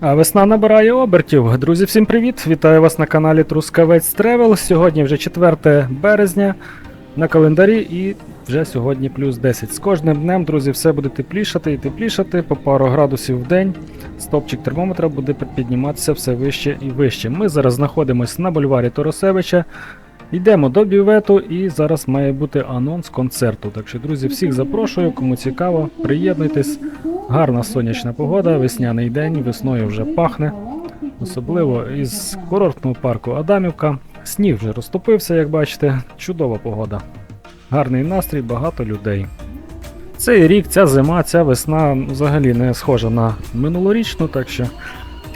А весна набирає обертів. Друзі, всім привіт! Вітаю вас на каналі Трускавець Тревел. Сьогодні вже 4 березня на календарі і вже сьогодні плюс 10. З кожним днем, друзі, все буде теплішати і теплішати по пару градусів в день. Стопчик термометра буде підніматися все вище і вище. Ми зараз знаходимося на бульварі Торосевича. Йдемо до бювету і зараз має бути анонс концерту. Так що, друзі, всіх запрошую, кому цікаво, приєднуйтесь. Гарна сонячна погода, весняний день, весною вже пахне. Особливо із курортного парку Адамівка. Сніг вже розтопився, як бачите. Чудова погода. Гарний настрій, багато людей. Цей рік, ця зима, ця весна взагалі не схожа на минулорічну, так що,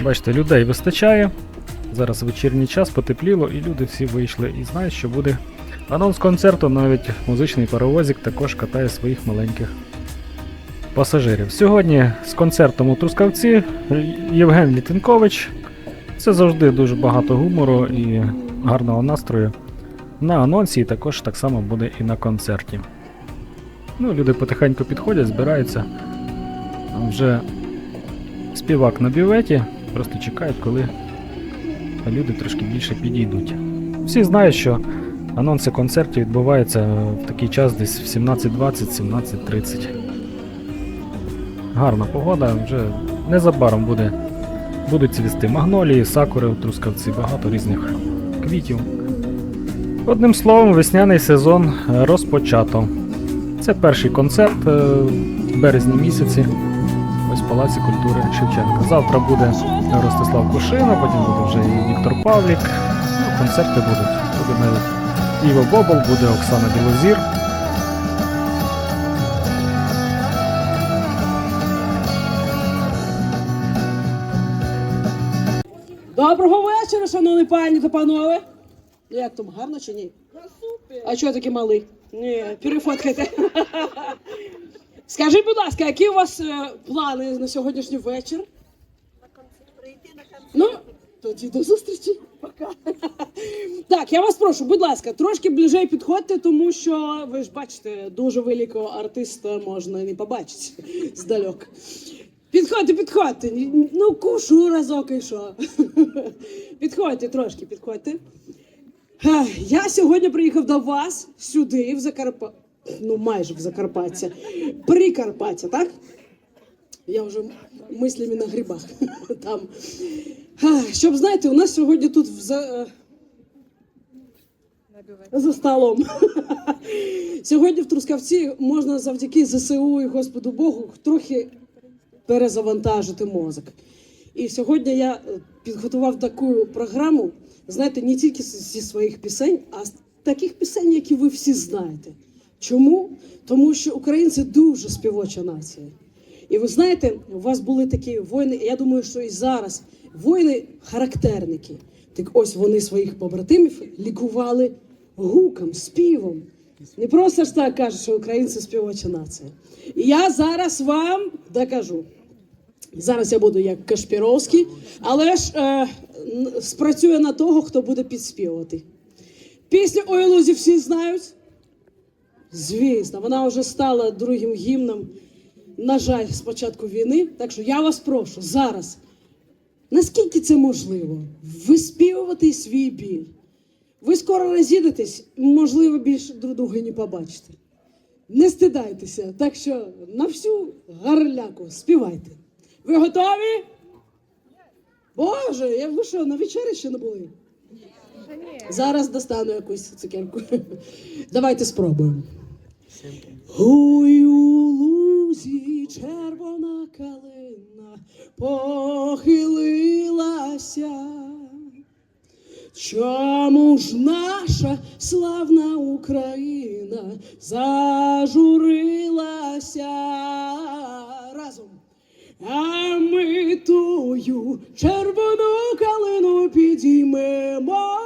бачите, людей вистачає. Зараз вечірній час потепліло, і люди всі вийшли і знають, що буде анонс концерту. Навіть музичний паровозик також катає своїх маленьких пасажирів. Сьогодні з концертом у Трускавці Євген Літинкович. Це завжди дуже багато гумору і гарного настрою. На анонсі і також так само буде і на концерті. Ну, люди потихеньку підходять, збираються. Вже співак на бюветі, просто чекають, коли люди трошки більше підійдуть. Всі знають, що анонси концертів відбуваються в такий час десь в 17.20-17.30. Гарна погода, вже незабаром буде, будуть цвісти магнолії, сакури трускавці, багато різних квітів. Одним словом, весняний сезон розпочато. Це перший концерт е, в березні місяці. Ось в Палаці культури Шевченка. Завтра буде Ростислав Кушина, потім буде вже і Віктор Павлік. Ну, концерти будуть. Буде навіть Іво Бобол, буде Оксана Білозір. Шановні пані та панове. Як там, гарно чи ні? А чого такий малий? Ні, перефоткайте. Скажіть, будь ласка, які у вас е, плани на сьогоднішній вечір? Ну, тоді до зустрічі. Пока. Так, я вас прошу, будь ласка, трошки ближей підходьте, тому що ви ж бачите, дуже великого артиста можна і не побачити здалек. Підходьте, підходьте. Ну, кушу разок і що. Підходьте трошки, підходьте. Я сьогодні приїхав до вас сюди, в Закарпаття. Ну, майже в Закарпаття. Прикарпаття, так? Я вже мислями на грибах там. Щоб знаєте, у нас сьогодні тут в за... за столом. Сьогодні в Трускавці можна завдяки ЗСУ і Господу Богу трохи перезавантажити мозок. І сьогодні я е, підготував таку програму, знаєте, не тільки зі своїх пісень, а з таких пісень, які ви всі знаєте. Чому? Тому що українці дуже співоча нація. І ви знаєте, у вас були такі воїни, і я думаю, що і зараз воїни-характерники. Так ось вони своїх побратимів лікували гуком, співом. Не просто ж так кажуть, що українці співоча нація. І я зараз вам докажу. Зараз я буду як Кашпіровський, але ж е, спрацює на того, хто буде підспівувати. Пісню «Ой, лузі» всі знають. Звісно, вона вже стала другим гімном, на жаль, з початку війни. Так що я вас прошу зараз, наскільки це можливо, виспівувати свій біль. Ви скоро розійдетесь, можливо, більше друг друга не побачите. Не стидайтеся, так що на всю гарляку співайте. Ви готові? Боже, я ви що, на вечері ще не були? Зараз достану якусь цукерку. Давайте спробуємо. Ой, у лузі червона калина похилилася. Чому ж наша славна Україна зажурилася? А ми тую червону калину підіймемо,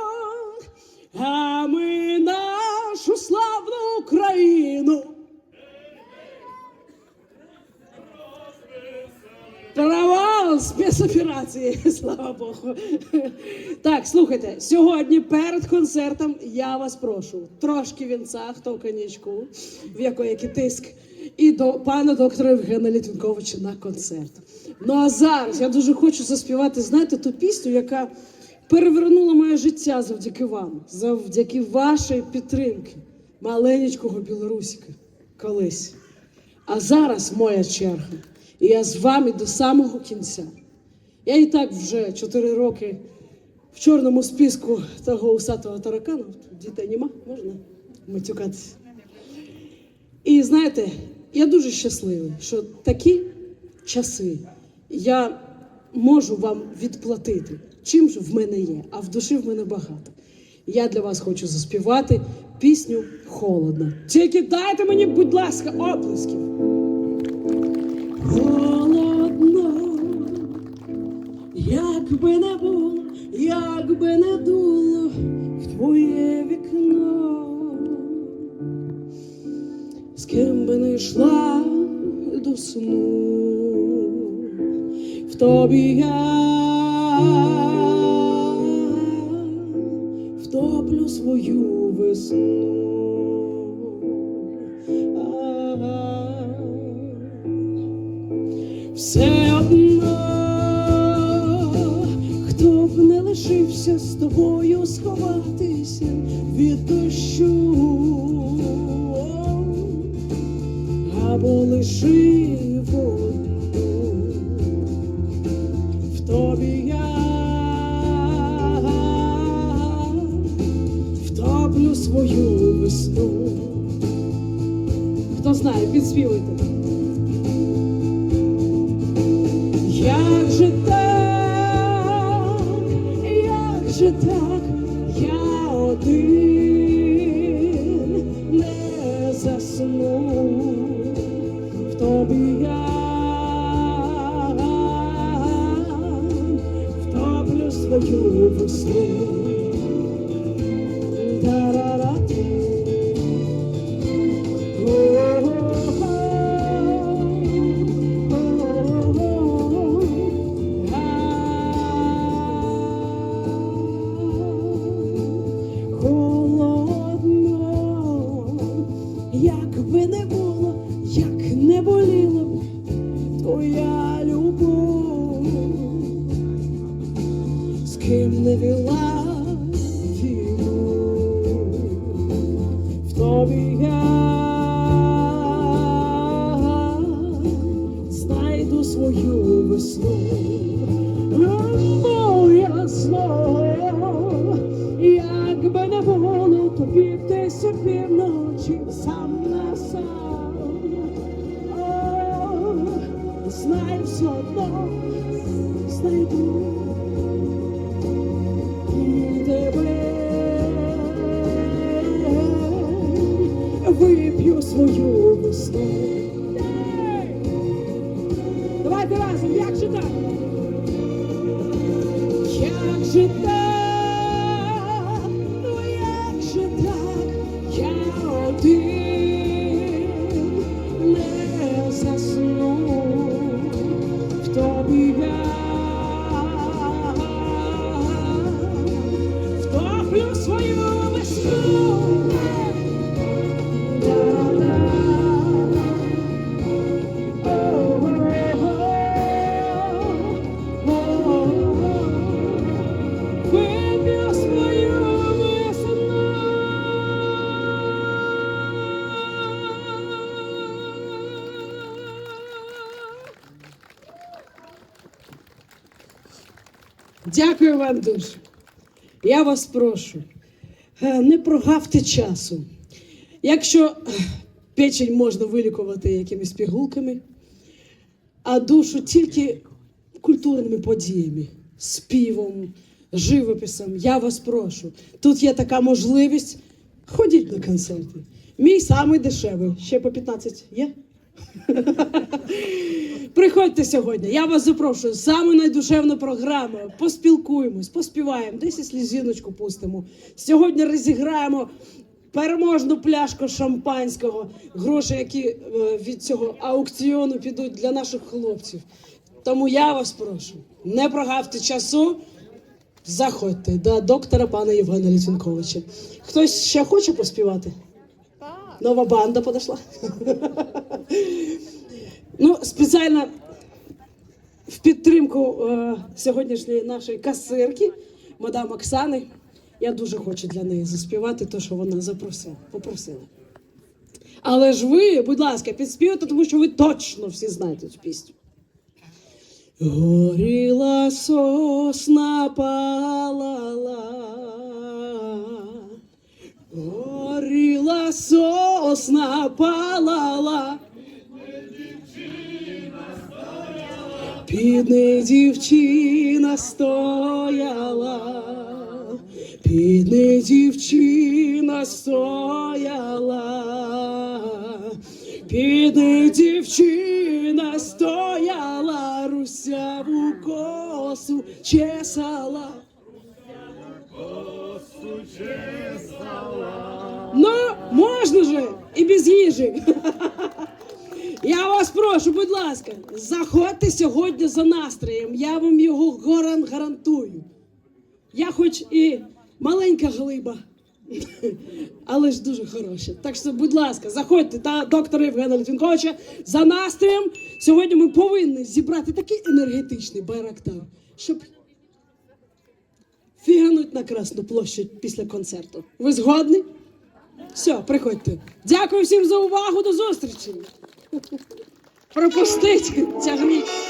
а ми нашу славну Україну. Провал спецоперації, слава Богу. Так, слухайте, сьогодні перед концертом я вас прошу трошки вінця, хто конячку, в якої тиск, і до пана доктора Євгена Літвінковича на концерт. Ну а зараз я дуже хочу заспівати, знаєте, ту пісню, яка перевернула моє життя завдяки вам, завдяки вашій підтримки, маленького білорусика колись. А зараз моя черга. І я з вами до самого кінця. Я і так вже 4 роки в чорному списку того усатого таракана. Дітей нема, можна матюкатися. І знаєте, я дуже щасливий, що такі часи я можу вам відплатити. Чим ж в мене є, а в душі в мене багато. Я для вас хочу заспівати пісню Холодно. Тільки дайте мені, будь ласка, оплесків. Холодно, як би не було, як би не дуло тобі я втоплю свою весну. Все одно, хто б не лишився з тобою сховатися свою весну. Хто знає, підспівуйте. Як же так, як же так, я один не засну, в тобі я втоплю свою весну. 回不？Дякую вам дуже. Я вас прошу, е, не прогавте часу. Якщо е, печень можна вилікувати якимись пігулками, а душу тільки культурними подіями, співом, живописом, я вас прошу. Тут є така можливість. Ходіть на концерти. Мій самий дешевий. Ще по 15 є? Приходьте сьогодні. Я вас запрошую. Саме найдушевну програму. Поспілкуємось, поспіваємо, десь слізіночку пустимо. Сьогодні розіграємо переможну пляшку шампанського. Гроші, які е, від цього аукціону підуть для наших хлопців. Тому я вас прошу, не прогавте часу. Заходьте до доктора пана Євгена Літвінковича. Хтось ще хоче поспівати? Нова банда подошла. ну, спеціально в підтримку е, сьогоднішньої нашої касирки, мадам Оксани. Я дуже хочу для неї заспівати те, що вона запросила, попросила. Але ж ви, будь ласка, підспівайте, тому що ви точно всі знаєте цю пісню. Горіла сосна палала, горіла сосна палала. Під неї дівчина стояла, під неї дівчина стояла, під неї дівчина стояла, русяву косу чесала. Ну, можна же і без їжі. Я вас прошу, будь ласка, заходьте сьогодні за настроєм. Я вам його гаран гарантую. Я хоч і маленька глиба, але ж дуже хороша. Так що, будь ласка, заходьте та доктора Євгена Літвінковича за настроєм. Сьогодні ми повинні зібрати такий енергетичний байрактар, щоб на Красну площадь після концерту. Ви згодні? Все, приходьте. Дякую всім за увагу. До зустрічі. Пропустить, тягніть.